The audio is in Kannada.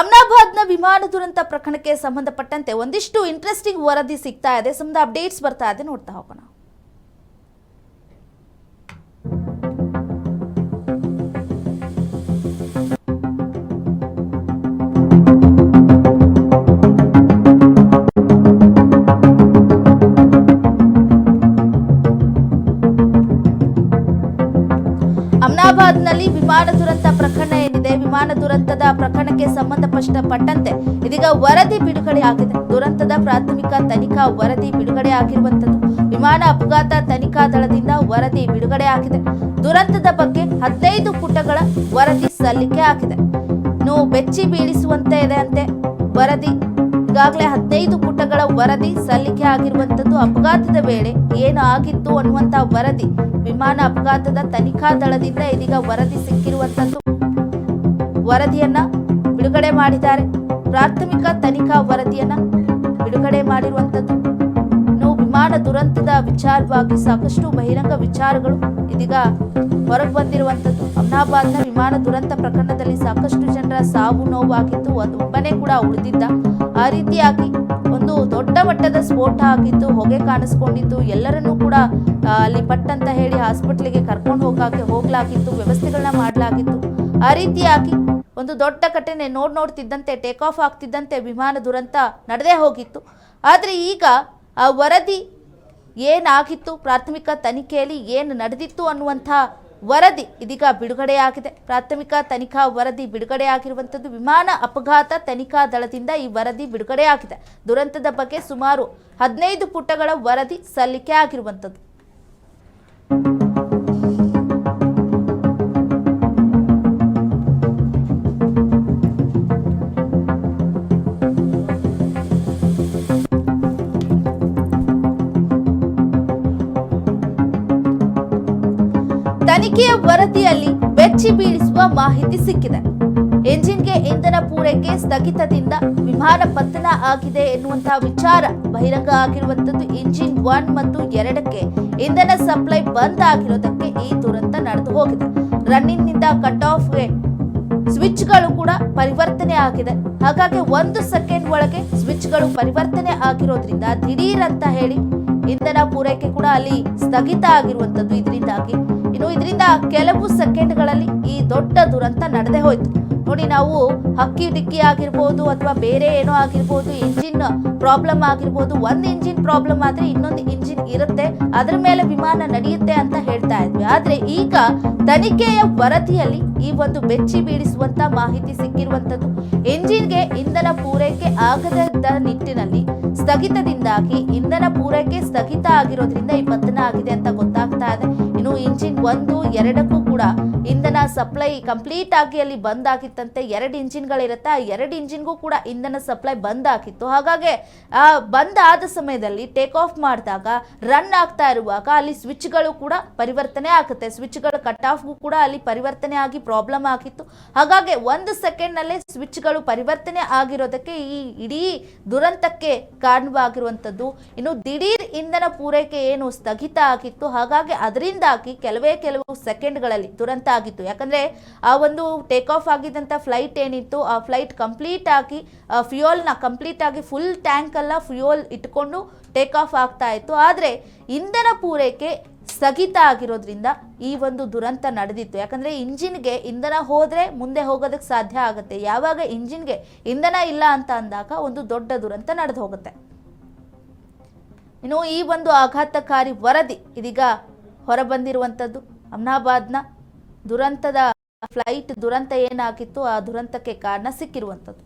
ಅಮ್ನಾಬಾದ್ನ ವಿಮಾನ ದುರಂತ ಪ್ರಕರಣಕ್ಕೆ ಸಂಬಂಧಪಟ್ಟಂತೆ ಒಂದಿಷ್ಟು ಇಂಟ್ರೆಸ್ಟಿಂಗ್ ವರದಿ ಸಿಗ್ತಾ ಇದೆ. ಸಂಬಂಧ ಅಪ್ಡೇಟ್ಸ್ ಬರ್ತಾ ಇದೆ. ನೋಡ್ತಾ ಹೋಗೋಣ. ಅಮ್ನಾಬಾದ್ನಲ್ಲಿ ವಿಮಾನ ದುರಂತ ಪ್ರಕರಣ ಏನಿದೆ? ವಿಮಾನ ದುರಂತದ ಪ್ರಕರಣಕ್ಕೆ ಸಂಬಂಧಪಟ್ಟಂತೆ ಪಟ್ಟಂತೆ ಇದೀಗ ವರದಿ ಬಿಡುಗಡೆ ಆಗಿದೆ. ದುರಂತದ ಪ್ರಾಥಮಿಕ ತನಿಖಾ ವರದಿ ಬಿಡುಗಡೆ ಆಗಿರುವಂತದ್ದು ವಿಮಾನ ಅಪಘಾತ ತನಿಖಾ ದಳದಿಂದ ವರದಿ ಬಿಡುಗಡೆ ಆಗಿದೆ. ದುರಂತದ ಬಗ್ಗೆ ಹದಿನೈದು ಪುಟಗಳ ವರದಿ ಸಲ್ಲಿಕೆ ಆಗಿದೆ. ನೋವು ಬೆಚ್ಚಿ ಬೀಳಿಸುವಂತೆ ಇದೆ ಅಂತೆ ವರದಿ ಈಗಾಗಲೇ ಹದಿನೈದು ಪುಟಗಳ ವರದಿ ಸಲ್ಲಿಕೆ ಆಗಿರುವಂತದ್ದು ಅಪಘಾತದ ವೇಳೆ ಏನು ಆಗಿತ್ತು ಅನ್ನುವಂತಹ ವರದಿ ವಿಮಾನ ಅಪಘಾತದ ತನಿಖಾ ದಳದಿಂದ ಇದೀಗ ವರದಿ ಸಿಕ್ಕಿರುವಂತದ್ದು ವರದಿಯನ್ನ ಬಿಡುಗಡೆ ಮಾಡಿದ್ದಾರೆ. ಪ್ರಾಥಮಿಕ ತನಿಖಾ ವರದಿಯನ್ನ ಬಿಡುಗಡೆ ಮಾಡಿರುವಂತದ್ದು ವಿಮಾನ ದುರಂತದ ವಿಚಾರವಾಗಿ ಸಾಕಷ್ಟು ಬಹಿರಂಗ ವಿಚಾರಗಳು ಇದೀಗ ಹೊರಗೆ ಬಂದಿರುವಂಥದ್ದು ಅಹಮದಾಬಾದ್ನ ವಿಮಾನ ದುರಂತ ಪ್ರಕರಣದಲ್ಲಿ ಸಾಕಷ್ಟು ಜನರ ಸಾವು ನೋವಾಗಿತ್ತು ಒಬ್ಬನೇ ಕೂಡ ಉಳಿದಿದ್ದ. ಆ ರೀತಿಯಾಗಿ ಒಂದು ದೊಡ್ಡ ಮಟ್ಟದ ಸ್ಫೋಟ ಆಗಿದ್ದು, ಹೊಗೆ ಕಾಣಿಸ್ಕೊಂಡಿದ್ದು, ಎಲ್ಲರನ್ನೂ ಕೂಡ ಅಲ್ಲಿ ಪಟ್ ಅಂತ ಹೇಳಿ ಹಾಸ್ಪಿಟ್ಲಿಗೆ ಕರ್ಕೊಂಡು ಹೋಗಕ್ಕೆ ಹೋಗ್ಲಾಗಿತ್ತು ವ್ಯವಸ್ಥೆಗಳನ್ನ ಮಾಡಲಾಗಿತ್ತು ಆ ರೀತಿಯಾಗಿ ಒಂದು ದೊಡ್ಡ ಘಟನೆ ನೋಡ್ ನೋಡ್ತಿದ್ದಂತೆ ಟೇಕ್ ಆಫ್ ಆಗ್ತಿದ್ದಂತೆ ವಿಮಾನ ದುರಂತ ನಡೆದೇ ಹೋಗಿತ್ತು. ಆದರೆ ಈಗ ಆ ವರದಿ ಏನಾಗಿತ್ತು? ಪ್ರಾಥಮಿಕ ತನಿಖೆಯಲ್ಲಿ ಏನು ನಡೆದಿತ್ತು ಅನ್ನುವಂಥ ವರದಿ ಇದೀಗ ಬಿಡುಗಡೆಯಾಗಿದೆ. ಪ್ರಾಥಮಿಕ ತನಿಖಾ ವರದಿ ಬಿಡುಗಡೆಯಾಗಿರುವಂಥದ್ದು ವಿಮಾನ ಅಪಘಾತ ತನಿಖಾ ದಳದಿಂದ ಈ ವರದಿ ಬಿಡುಗಡೆಯಾಗಿದೆ. ದುರಂತದ ಬಗ್ಗೆ ಸುಮಾರು ಹದಿನೈದು ಪುಟಗಳ ವರದಿ ಸಲ್ಲಿಕೆ ಆಗಿರುವಂಥದ್ದು. ತನಿಖೆಯ ವರದಿಯಲ್ಲಿ ಬೆಚ್ಚಿ ಬೀಳಿಸುವ ಮಾಹಿತಿ ಸಿಕ್ಕಿದೆ. ಎಂಜಿನ್ಗೆ ಇಂಧನ ಪೂರೈಕೆ ಸ್ಥಗಿತದಿಂದ ವಿಮಾನ ಪತನ ಆಗಿದೆ ಎನ್ನುವಂತಹ ವಿಚಾರ ಬಹಿರಂಗ ಆಗಿರುವಂತದ್ದು ಇಂಜಿನ್ ಒನ್ ಮತ್ತು ಎರಡಕ್ಕೆ ಇಂಧನ ಸಪ್ಲೈ ಬಂದ್ ಆಗಿರೋದಕ್ಕೆ ಈ ದುರಂತ ನಡೆದು ಹೋಗಿದೆ. ರನ್ನಿಂಗ್ನಿಂದ ಕಟ್ ಆಫ್ಗೆ ಸ್ವಿಚ್ಗಳು ಕೂಡ ಪರಿವರ್ತನೆ ಆಗಿದೆ. ಹಾಗಾಗಿ ಒಂದು ಸೆಕೆಂಡ್ ಒಳಗೆ ಸ್ವಿಚ್ಗಳು ಪರಿವರ್ತನೆ ಆಗಿರೋದ್ರಿಂದ ದಿಢೀರ್ ಅಂತ ಹೇಳಿ ಇಂಧನ ಪೂರೈಕೆ ಕೂಡ ಅಲ್ಲಿ ಸ್ಥಗಿತ ಆಗಿರುವಂತದ್ದು ಇದರಿಂದಾಗಿ ಇನ್ನು ಇದರಿಂದ ಕೆಲವು ಸೆಕೆಂಡ್ಗಳಲ್ಲಿ ಈ ದೊಡ್ಡ ದುರಂತ ನಡೆದೇ ಹೋಯ್ತು. ನೋಡಿ, ನಾವು ಹಕ್ಕಿ ಡಿಕ್ಕಿ ಆಗಿರ್ಬೋದು ಅಥವಾ ಬೇರೆ ಏನೋ ಆಗಿರ್ಬೋದು, ಇಂಜಿನ್ ಪ್ರಾಬ್ಲಮ್ ಆಗಿರ್ಬೋದು, ಒಂದು ಇಂಜಿನ್ ಪ್ರಾಬ್ಲಮ್ ಆದರೆ ಇನ್ನೊಂದು ಇಂಜಿನ್ ಇರುತ್ತೆ, ಅದರ ಮೇಲೆ ವಿಮಾನ ನಡೆಯುತ್ತೆ ಅಂತ ಹೇಳ್ತಾ ಇದ್ವಿ. ಆದ್ರೆ ಈಗ ತನಿಖೆಯ ವರದಿಯಲ್ಲಿ ಈ ಒಂದು ಬೆಚ್ಚಿ ಬೀಳಿಸುವಂತ ಮಾಹಿತಿ ಸಿಕ್ಕಿರುವಂತದ್ದು ಇಂಜಿನ್ಗೆ ಇಂಧನ ಪೂರೈಕೆ ಆಗದ ನಿಟ್ಟಿನಲ್ಲಿ ಸ್ಥಗಿತದಿಂದಾಗಿ ಇಂಧನ ಪೂರೈಕೆ ಸ್ಥಗಿತ ಆಗಿರೋದ್ರಿಂದ ಈ ಪತನ ಆಗಿದೆ ಅಂತ ಗೊತ್ತಾಗ್ತಾ ಇದೆ. ಇನ್ನು ಇಂಜಿನ್ ಒಂದು, ಎರಡಕ್ಕೂ ಕೂಡ ಇಂಧನ ಸಪ್ಲೈ ಕಂಪ್ಲೀಟ್ ಆಗಿ ಅಲ್ಲಿ ಬಂದ್ ಆಗಿತ್ತಂತೆ ಎರಡು ಇಂಜಿನ್ಗಳಿರುತ್ತೆ ಆ ಎರಡು ಇಂಜಿನ್ಗೂ ಕೂಡ ಇಂಧನ ಸಪ್ಲೈ ಬಂದ್ ಆಗಿತ್ತು ಹಾಗಾಗಿ ಬಂದ್ ಆದ ಸಮಯದಲ್ಲಿ ಟೇಕ್ ಆಫ್ ಮಾಡಿದಾಗ ರನ್ ಆಗ್ತಾ ಇರುವಾಗ ಅಲ್ಲಿ ಸ್ವಿಚ್ಗಳು ಕೂಡ ಪರಿವರ್ತನೆ ಆಗುತ್ತೆ. ಸ್ವಿಚ್ಗಳು ಕಟ್ ಆಫ್ಗೂ ಕೂಡ ಅಲ್ಲಿ ಪರಿವರ್ತನೆ ಆಗಿ ಪ್ರಾಬ್ಲಮ್ ಆಗಿತ್ತು. ಹಾಗಾಗಿ ಒಂದು ಸೆಕೆಂಡ್ನಲ್ಲೇ ಸ್ವಿಚ್ಗಳು ಪರಿವರ್ತನೆ ಆಗಿರೋದಕ್ಕೆ ಈ ಇಡೀ ದುರಂತಕ್ಕೆ ಕಾರಣವಾಗಿರುವಂಥದ್ದು. ಇನ್ನು ದಿಢೀರ್ ಇಂಧನ ಪೂರೈಕೆ ಏನು ಸ್ಥಗಿತ ಆಗಿತ್ತು. ಹಾಗಾಗಿ ಅದರಿಂದಾಗಿ ಕೆಲವೇ ಕೆಲವು ಸೆಕೆಂಡ್ಗಳಲ್ಲಿ ದುರಂತ ಆಗಿತ್ತು ಯಾಕಂದ್ರೆ ಆ ಒಂದು ಟೇಕ್ ಆಫ್ ಆಗಿದ್ದಂಥ ಫ್ಲೈಟ್ ಏನಿತ್ತು, ಆ ಫ್ಲೈಟ್ ಕಂಪ್ಲೀಟ್ ಆಗಿ ಫ್ಯೂಯಲ್ನ ಕಂಪ್ಲೀಟ್ ಆಗಿ ಫುಲ್ ಟ್ಯಾಂಕ್ ಫ್ಯೂಯೋಲ್ ಫ್ಯೂಯಲ್ ಇಟ್ಕೊಂಡು ಟೇಕ್ ಆಫ್ ಆಗ್ತಾ ಇತ್ತು. ಆದರೆ ಇಂಧನ ಪೂರೈಕೆ ಸ್ಥಗಿತ ಆಗಿರೋದ್ರಿಂದ ಈ ಒಂದು ದುರಂತ ನಡೆದಿತ್ತು. ಯಾಕಂದ್ರೆ ಇಂಜಿನ್ಗೆ ಇಂಧನ ಹೋದ್ರೆ ಮುಂದೆ ಹೋಗೋದಕ್ಕೆ ಸಾಧ್ಯ ಆಗುತ್ತೆ. ಯಾವಾಗ ಇಂಜಿನ್ಗೆ ಇಂಧನ ಇಲ್ಲ ಅಂತ ಅಂದಾಗ ಒಂದು ದೊಡ್ಡ ದುರಂತ ನಡೆದು ಹೋಗುತ್ತೆ. ಇನ್ನು ಈ ಒಂದು ಆಘಾತಕಾರಿ ವರದಿ ಇದೀಗ ಹೊರಬಂದಿರುವಂಥದ್ದು. ಅಹಮದಾಬಾದ್ನ ದುರಂತದ ಫ್ಲೈಟ್ ದುರಂತ ಏನಾಗಿತ್ತು ಆ ದುರಂತಕ್ಕೆ ಕಾರಣ ಸಿಕ್ಕಿರುವಂಥದ್ದು.